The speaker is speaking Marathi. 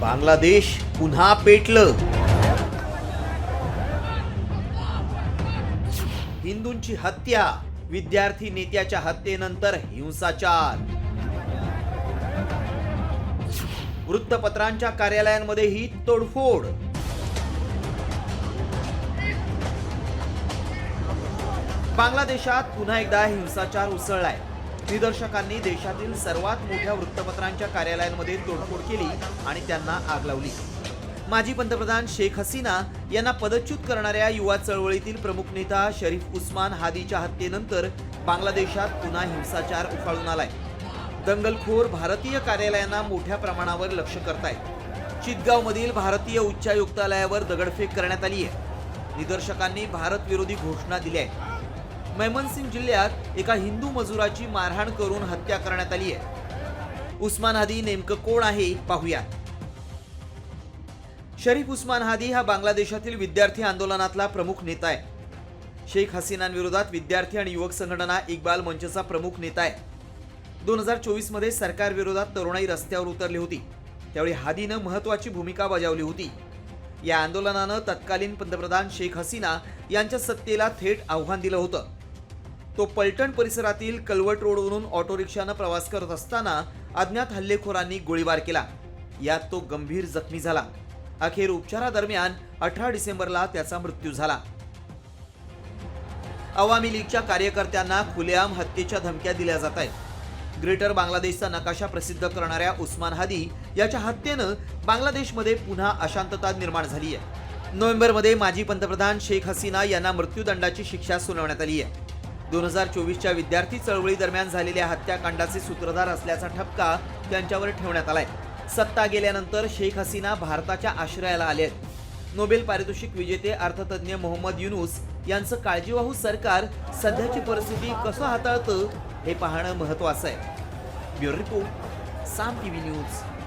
बांगलादेश पुन्हा पेटलं. हिंदूंची हत्या विद्यार्थी नेत्याच्या हत्येनंतर हिंसाचार. वृत्तपत्रांच्या कार्यालयांमध्ये ही तोडफोड. बांगलादेशात पुन्हा एकदा हिंसाचार उसळलाय. निदर्शकांनी देशातील सर्वात मोठ्या वृत्तपत्रांच्या कार्यालयांमध्ये तोडफोड केली आणि त्यांना आग लावली. माजी पंतप्रधान शेख हसीना यांना पदच्युत करणाऱ्या युवा चळवळीतील प्रमुख नेता शरीफ उस्मान हादीच्या हत्येनंतर बांगलादेशात पुन्हा हिंसाचार उफाळून आलाय. दंगलखोर भारतीय कार्यालयांना मोठ्या प्रमाणावर लक्ष करतायत. चितगावमधील भारतीय उच्चायुक्तालयावर दगडफेक करण्यात आली आहे निदर्शकांनी भारत विरोधी घोषणा दिल्या आहेत मैमनसिंग जिल्ह्यात एका हिंदू मजुराची मारहाण करून हत्या करण्यात आली आहे. उस्मान हादी नेमकं कोण आहे पाहूया. शरीफ उस्मान हादी हा बांगलादेशातील विद्यार्थी आंदोलनातला प्रमुख नेता आहे. शेख हसीनांविरोधात विद्यार्थी आणि युवक संघटना इक्बाल मंचचा प्रमुख नेता आहे. दोन हजार चोवीसमध्ये सरकारविरोधात तरुणाई रस्त्यावर उतरली होती. त्यावेळी हादीनं महत्वाची भूमिका बजावली होती. या आंदोलनानं तत्कालीन पंतप्रधान शेख हसीना यांच्या सत्तेला थेट आव्हान दिलं होतं. तो पलटण परिसरातील कलवट रोडवरून ऑटो रिक्षानं प्रवास करत असताना अज्ञात हल्लेखोरांनी गोळीबार केला. यात तो गंभीर जखमी झाला. अखेर उपचारादरम्यान अठरा डिसेंबरला त्याचा मृत्यू झाला. अवामी लीगच्या कार्यकर्त्यांना खुलेआम हत्येच्या धमक्या दिल्या जात आहेत. ग्रेटर बांगलादेशचा नकाशा प्रसिद्ध करणाऱ्या उस्मान हादी याच्या हत्येनं बांगलादेशमध्ये पुन्हा अशांतता निर्माण झाली आहे नोव्हेंबरमध्ये माजी पंतप्रधान शेख हसीना यांना मृत्यूदंडाची शिक्षा सुनावण्यात आली आहे दोन हजार चोवीसच्या विद्यार्थी चळवळी दरम्यान झालेल्या हत्याकांडाचे सूत्रधार असल्याचा ठपका त्यांच्यावर ठेवण्यात आलाय. सत्ता गेल्यानंतर शेख हसीना भारताच्या आश्रयाला आले आहेत. नोबेल पारितोषिक विजेते अर्थतज्ञ मोहम्मद युनुस यांचं काळजीवाहू सरकार सध्याची परिस्थिती कसं हाताळतं हे पाहणं महत्वाचं आहे. Bureau report Saam TV news.